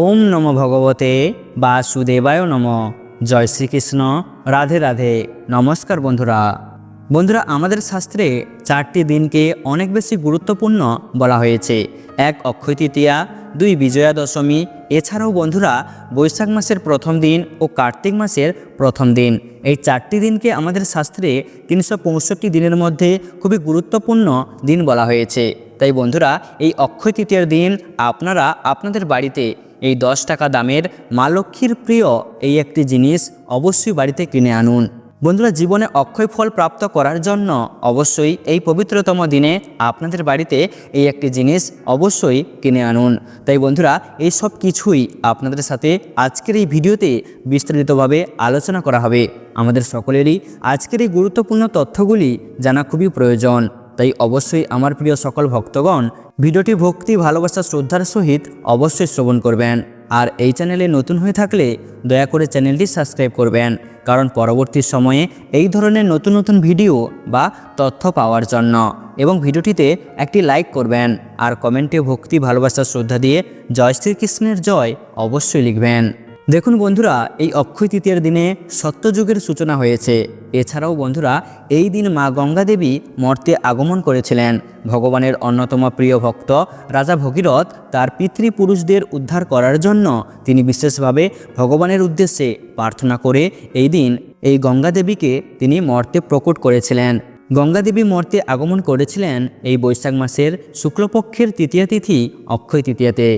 ওম নম ভগবতে বাসুদেবায় নম। জয় শ্রীকৃষ্ণ। রাধে রাধে। নমস্কার বন্ধুরা। বন্ধুরা, আমাদের শাস্ত্রে চারটি দিনকে অনেক বেশি গুরুত্বপূর্ণ বলা হয়েছে। এক অক্ষয় তৃতীয়া, দুই বিজয়া দশমী। এছাড়াও বন্ধুরা, বৈশাখ মাসের প্রথম দিন ও কার্তিক মাসের প্রথম দিন। এই চারটি দিনকে আমাদের শাস্ত্রে তিনশো পঁয়ষট্টি দিনের মধ্যে খুবই গুরুত্বপূর্ণ দিন বলা হয়েছে। তাই বন্ধুরা, এই অক্ষয় তৃতীয়ার দিন আপনারা আপনাদের বাড়িতে এই দশ টাকা দামের মা লক্ষ্মীর প্রিয় এই একটি জিনিস অবশ্যই বাড়িতে কিনে আনুন। বন্ধুরা, জীবনে অক্ষয় ফল প্রাপ্ত করার জন্য অবশ্যই এই পবিত্রতম দিনে আপনাদের বাড়িতে এই একটি জিনিস অবশ্যই কিনে আনুন। তাই বন্ধুরা, এই সব কিছুই আপনাদের সাথে আজকের এই ভিডিওতে বিস্তারিতভাবে আলোচনা করা হবে। আমাদের সকলেরই আজকের এই গুরুত্বপূর্ণ তথ্যগুলি জানা খুবই প্রয়োজন। তাই অবশ্যই আমার প্রিয় সকল ভক্তগণ ভিডিওটি ভক্তি, ভালোবাসা, শ্রদ্ধার সহিত অবশ্যই শ্রবণ করবেন। আর এই চ্যানেলে নতুন হয়ে থাকলে দয়া করে চ্যানেলটি সাবস্ক্রাইব করবেন, কারণ পরবর্তী সময়ে এই ধরনের নতুন নতুন ভিডিও বা তথ্য পাওয়ার জন্য। এবং ভিডিওটিতে একটি লাইক করবেন, আর কমেন্টে ভক্তি, ভালোবাসা, শ্রদ্ধা দিয়ে জয় শ্রীকৃষ্ণের জয় অবশ্যই লিখবেন। দেখুন বন্ধুরা, এই অক্ষয় তৃতীয়ার দিনে সত্যযুগের সূচনা হয়েছে। এছাড়াও বন্ধুরা, এই দিন মা গঙ্গা দেবী মর্তে আগমন করেছিলেন। ভগবানের অন্যতম প্রিয় ভক্ত রাজা ভগীরথ তার পিতৃপুরুষদের উদ্ধার করার জন্য তিনি বিশেষভাবে ভগবানের উদ্দেশ্যে প্রার্থনা করে এই দিন এই গঙ্গা দেবীকে তিনি মর্তে প্রকট করেছিলেন। গঙ্গা দেবী মর্তে আগমন করেছিলেন এই বৈশাখ মাসের শুক্লপক্ষের তৃতীয়া তিথি অক্ষয় তৃতীয়াতে।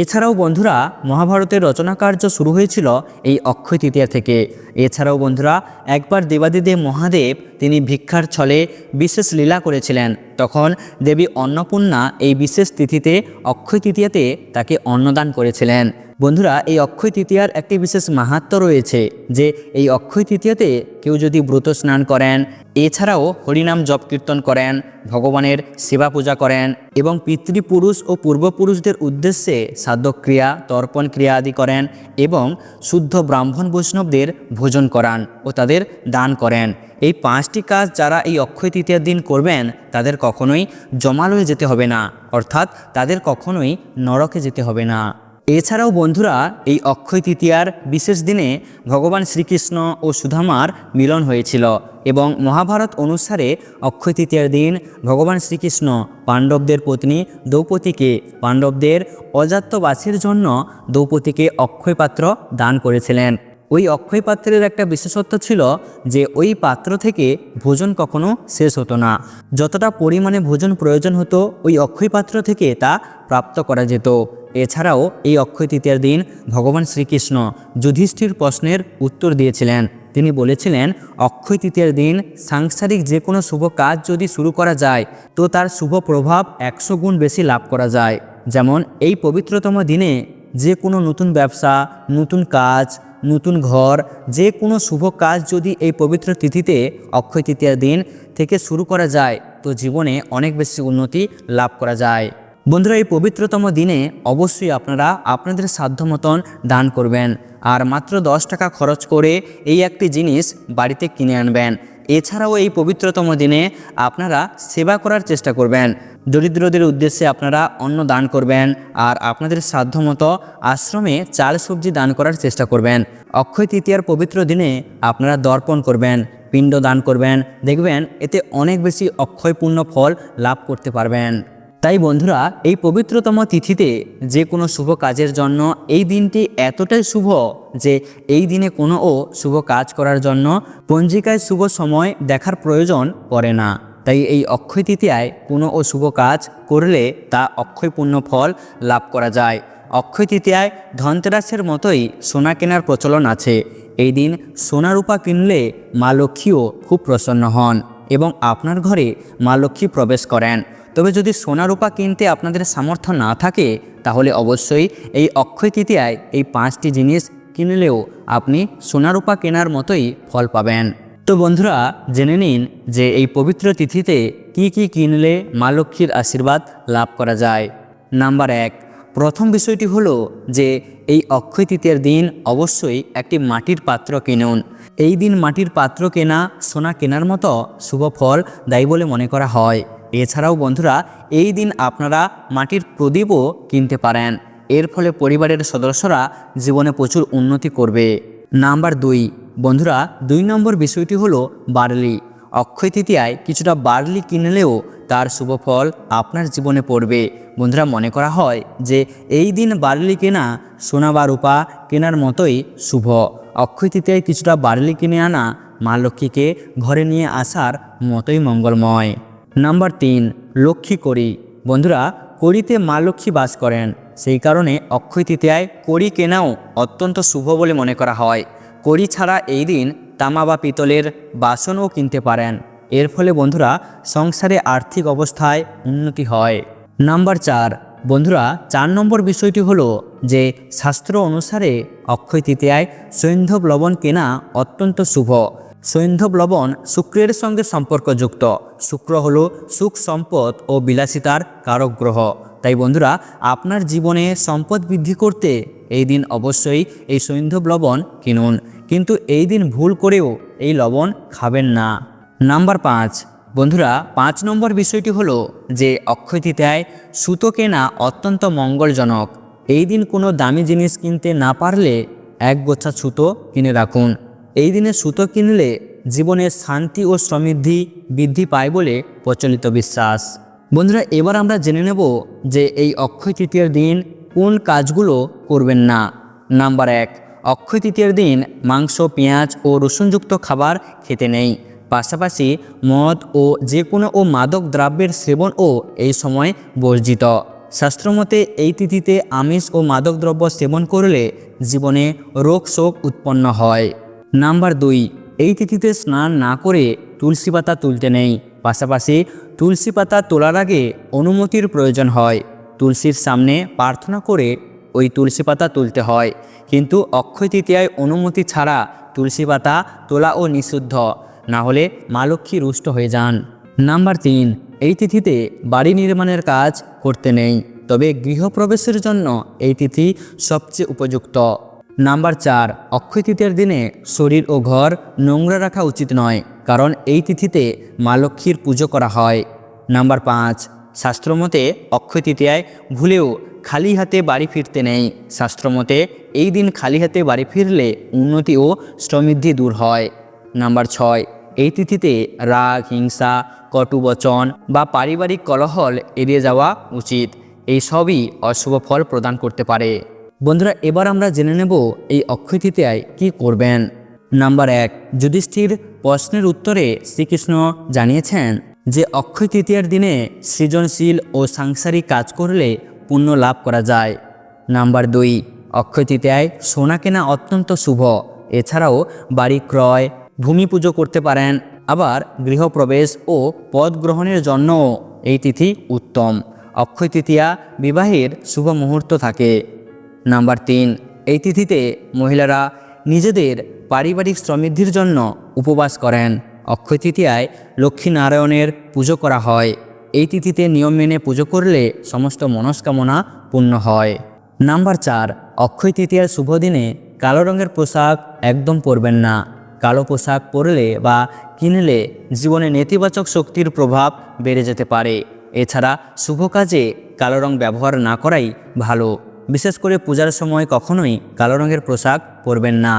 এছাড়াও বন্ধুরা, মহাভারতের রচনা কার্য শুরু হয়েছিল এই অক্ষয় তৃতীয়া থেকে। এছাড়াও বন্ধুরা, একবার দেবাদিদেব মহাদেব তিনি ভিক্ষার ছলে বিশেষ লীলা করেছিলেন। তখন দেবী অন্নপূর্ণা এই বিশেষ তিথিতে, অক্ষয় তৃতীয়াতে তাকে অন্নদান করেছিলেন। বন্ধুরা, এই অক্ষয় তৃতীয়ার একটি বিশেষ মাহাত্ম রয়েছে যে এই অক্ষয় তৃতীয়াতে কেউ যদি ব্রত স্নান করেন, এছাড়াও হরিনাম জপ কীর্তন করেন, ভগবানের সেবা পূজা করেন এবং পিতৃপুরুষ ও পূর্বপুরুষদের উদ্দেশ্যে সাধ্যক্রিয়া, তর্পণ ক্রিয়া আদি করেন এবং শুদ্ধ ব্রাহ্মণ বৈষ্ণবদের ভোজন করান ও তাদের দান করেন। এই পাঁচটি কাজ যারা এই অক্ষয় তৃতীয়ার দিন করবেন, তাদের কখনোই জমালয়ে যেতে হবে না, অর্থাৎ তাদের কখনোই নরকে যেতে হবে না। এছাড়াও বন্ধুরা, এই অক্ষয় তৃতীয়ার বিশেষ দিনে ভগবান শ্রীকৃষ্ণ ও সুধামার মিলন হয়েছিল এবং মহাভারত অনুসারে অক্ষয় তৃতীয়ার দিন ভগবান শ্রীকৃষ্ণ পাণ্ডবদের পত্নী দ্রৌপদীকে পাণ্ডবদের অজাত্যবাসীর জন্য দ্রৌপদীকে অক্ষয় পাত্র দান করেছিলেন। ওই অক্ষয় পাত্রের একটা বিশেষত্ব ছিল যে ওই পাত্র থেকে ভোজন কখনো শেষ হতো না। যতটা পরিমাণে ভোজন প্রয়োজন হতো, ওই অক্ষয় পাত্র থেকে তা প্রাপ্ত করা যেত। এছাড়াও এই অক্ষয় তৃতীয়ার দিন ভগবান শ্রীকৃষ্ণ যুধিষ্ঠির প্রশ্নের উত্তর দিয়েছিলেন। তিনি বলেছিলেন, অক্ষয় তৃতীয়ার দিন সাংসারিক যে কোনো শুভ কাজ যদি শুরু করা যায়, তো তার শুভ প্রভাব একশো গুণ বেশি লাভ করা যায়। যেমন এই পবিত্রতম দিনে যে কোনো নতুন ব্যবসা, নতুন কাজ নতুন ঘর, যে কোনো শুভ কাজ যদি এই পবিত্র তিথিতে, অক্ষয় তৃতীয়ার দিন থেকে শুরু করা যায়, তো জীবনে অনেক বেশি উন্নতি লাভ করা যায়। বন্ধুরা, এই পবিত্রতম দিনে অবশ্যই আপনারা আপনাদের সাধ্য মতন দান করবেন, আর মাত্র দশ টাকা খরচ করে এই একটি জিনিস বাড়িতে কিনে আনবেন। এছাড়াও এই পবিত্রতম দিনে আপনারা সেবা করার চেষ্টা করবেন দরিদ্রদের উদ্দেশ্যে আপনারা অন্ন দান করবেন আর আপনাদের সাধ্যমতো আশ্রমে চাল সবজি দান করার চেষ্টা করবেন। অক্ষয় তৃতীয়ার পবিত্র দিনে আপনারা দর্পণ করবেন, পিণ্ড দান করবেন। দেখবেন এতে অনেক বেশি অক্ষয়পূর্ণ ফল লাভ করতে পারবেন। তাই বন্ধুরা, এই পবিত্রতম তিথিতে যে কোনো শুভ কাজের জন্য এই দিনটি এতটাই শুভ যে এই দিনে কোনো ও শুভ কাজ করার জন্য পঞ্জিকায় শুভ সময় দেখার প্রয়োজন পড়ে না। তাই এই অক্ষয় তৃতীয়ায় কোনো ও শুভ কাজ করলে তা অক্ষয়পূর্ণ ফল লাভ করা যায়। অক্ষয় তৃতীয়ায় ধনতেরাসের মতোই সোনা কেনার প্রচলন আছে। এই দিন সোনা রূপা কিনলে মা লক্ষ্মীও খুব প্রসন্ন হন এবং আপনার ঘরে মা লক্ষ্মী প্রবেশ করেন। তবে যদি সোনা রূপা কিনতে আপনাদের সামর্থ্য না থাকে, তাহলে অবশ্যই এই অক্ষয় তৃতীয়ায় এই পাঁচটি জিনিস কিনলেও আপনি সোনা রূপা কেনার মতোই ফল পাবেন। তো বন্ধুরা, জেনে নিন যে এই পবিত্র তিথিতে কি কি কিনলে মা লক্ষ্মীর আশীর্বাদ লাভ করা যায়। নাম্বার এক, প্রথম বিষয়টি হলো যে এই অক্ষয় দিন অবশ্যই একটি মাটির পাত্র কিনুন। এই দিন মাটির পাত্র কেনা, সোনা কেনার মতো শুভ ফল দায়ী বলে মনে করা হয়। এছাড়াও বন্ধুরা, এই দিন আপনারা মাটির প্রদীপও কিনতে পারেন। এর ফলে পরিবারের সদস্যরা জীবনে প্রচুর উন্নতি করবে। নাম্বার দুই বন্ধুরা, দুই নম্বর বিষয়টি হলো বার্লি। অক্ষয় তৃতীয়ায় কিছুটা বার্লি কিনলেও তার শুভ ফল আপনার জীবনে পড়বে। বন্ধুরা, মনে করা হয় যে এই দিন বার্লি কেনা সোনা বা রূপা কেনার মতোই শুভ। অক্ষয় তৃতীয়ায় কিছুটা বার্লি কিনে আনা মা লক্ষ্মীকে ঘরে নিয়ে আসার মতোই মঙ্গলময়। নাম্বার তিন, লক্ষ্মী করি বন্ধুরা, কড়িতে মা লক্ষ্মী বাস করেন। সেই কারণে অক্ষয় তৃতীয়ায় কড়ি কেনাও অত্যন্ত শুভ বলে মনে করা হয়। কড়ি ছাড়া এই দিন তামা বা পিতলের বাসনও কিনতে পারেন। এর ফলে বন্ধুরা, সংসারে আর্থিক অবস্থায় উন্নতি হয়। নাম্বার চার, বন্ধুরা, চার নম্বর বিষয়টি হলো যে, শাস্ত্র অনুসারে অক্ষয় তৃতীয়ায় সৈন্ধব লবণ কেনা অত্যন্ত শুভ। সৈন্ধব লবণ শুক্রের সঙ্গে সম্পর্কযুক্ত। শুক্র হলো সুখ, সম্পদ ও বিলাসিতার কারক গ্রহ। তাই বন্ধুরা, আপনার জীবনে সম্পদ বৃদ্ধি করতে এই দিন অবশ্যই এই সৈন্ধব লবণ কিনুন। কিন্তু এই দিন ভুল করেও এই লবণ খাবেন না। নাম্বার পাঁচ, বন্ধুরা, পাঁচ নম্বর বিষয়টি হলো যে অক্ষয় তৃতীয়ায় সুতো কেনা অত্যন্ত মঙ্গলজনক। এই দিন কোনো দামি জিনিস কিনতে না পারলে এক গোছা সুতো কিনে রাখুন। এই দিনে সুতো কিনলে জীবনের শান্তি ও সমৃদ্ধি বৃদ্ধি পায় বলে প্রচলিত বিশ্বাস। বন্ধুরা, এবার আমরা জেনে নেব যে এই অক্ষয় তৃতীয়ার দিন কোন কাজগুলো করবেন না। নাম্বার এক অক্ষয় তৃতীয়ার দিন মাংস, পেঁয়াজ ও রসুনযুক্ত খাবার খেতে নেই। পাশাপাশি মদ ও যে কোনো ও মাদক দ্রব্যের সেবনও এই সময় বর্জিত। শাস্ত্রমতে এই তিথিতে আমিষ ও মাদক দ্রব্য সেবন করলে জীবনে রোগ শোক উৎপন্ন হয়। নাম্বার দুই, এই তিথিতে স্নান না করে তুলসী পাতা তুলতে নেই। পাশাপাশি তুলসী পাতা তোলার আগে অনুমতির প্রয়োজন হয়। তুলসীর সামনে প্রার্থনা করে ওই তুলসী পাতা তুলতে হয়। কিন্তু অক্ষয় তৃতীয়ায় অনুমতি ছাড়া তুলসী পাতা তোলা ও নিষিদ্ধ। না হলে মা লক্ষ্মী রুষ্ট হয়ে যান। নাম্বার তিন, এই তিথিতে বাড়ি নির্মাণের কাজ করতে নেই। তবে গৃহপ্রবেশের জন্য এই তিথি সবচেয়ে উপযুক্ত। নাম্বার চার, অক্ষয় তৃতীয়ার দিনে শরীর ও ঘর নোংরা রাখা উচিত নয়, কারণ এই তিথিতে মা লক্ষ্মীর পুজো করা হয়। নাম্বার পাঁচ শাস্ত্রমতে অক্ষয় তৃতীয়ায় ভুলেও খালি হাতে বাড়ি ফিরতে নেই। শাস্ত্রমতে এই দিন খালি হাতে বাড়ি ফিরলে উন্নতি ও সমৃদ্ধি দূর হয়। নাম্বার ছয়, এই তিথিতে রাগ, হিংসা, কটুবচন বা পারিবারিক কলহল এড়িয়ে যাওয়া উচিত। এই সবই অশুভ ফল প্রদান করতে পারে। বন্ধুরা, এবার আমরা জেনে নেব এই অক্ষয় তৃতীয়ায় কী করবেন। নাম্বার এক, যুধিষ্ঠির প্রশ্নের উত্তরে শ্রীকৃষ্ণ জানিয়েছেন যে, অক্ষয় তৃতীয়ার দিনে সৃজনশীল ও সাংসারিক কাজ করলে পুণ্য লাভ করা যায়। নাম্বার দুই, অক্ষয় তৃতীয়ায় সোনা কেনা অত্যন্ত শুভ। এছাড়াও বাড়ি ক্রয়, ভূমি পুজো করতে পারেন, আবার গৃহপ্রবেশ ও পদ গ্রহণের জন্যও এই তিথি উত্তম। অক্ষয় তৃতীয়া বিবাহের শুভ মুহূর্ত থাকে। নাম্বার তিন, এই তিথিতে মহিলারা নিজেদের পারিবারিক সমৃদ্ধির জন্য উপবাস করেন। অক্ষয় তৃতীয়ায় লক্ষ্মীনারায়ণের পুজো করা হয়। এই তিথিতে নিয়ম মেনে পুজো করলে সমস্ত মনস্কামনা পূর্ণ হয়। নাম্বার চার, অক্ষয় তৃতীয়ার শুভ দিনে কালো রঙের পোশাক একদম পরবেন না। কালো পোশাক পরলে বা কিনলে জীবনে নেতিবাচক শক্তির প্রভাব বেড়ে যেতে পারে। এছাড়া শুভ কাজে কালো রং ব্যবহার না করাই ভালো। বিশেষ করে পূজার সময় কখনোই কালো রঙের পোশাক পরবেন না।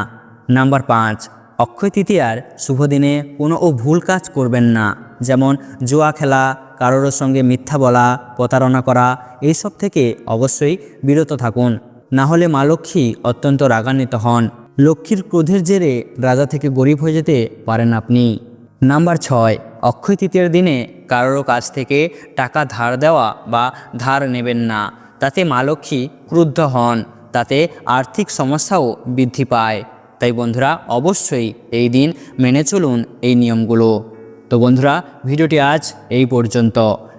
নাম্বার পাঁচ, অক্ষয় তৃতীয়ার শুভ দিনে কোনো ও ভুল কাজ করবেন না। যেমন জুয়া খেলা কারোর সঙ্গে মিথ্যা বলা, প্রতারণা করা, এইসব থেকে অবশ্যই বিরত থাকুন। না হলে মা লক্ষ্মী অত্যন্ত রাগান্বিত হন। লক্ষ্মীর ক্রোধের জেরে রাজা থেকে গরিব হয়ে যেতে পারেন আপনি। নাম্বার ছয়, অক্ষয় তৃতীয়ের দিনে কারোর কাছ থেকে টাকা ধার দেওয়া বা ধার নেবেন না। তাতে মা লক্ষ্মী ক্রুদ্ধ হন। তাতে আর্থিক সমস্যাও বৃদ্ধি পায়। তাই বন্ধুরা, অবশ্যই এই দিন মেনে চলুন এই নিয়মগুলো। তো বন্ধুরা ভিডিওটি আজ এই পর্যন্ত।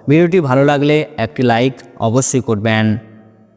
ভিডিওটি ভালো লাগলে একটি লাইক অবশ্যই করবেন।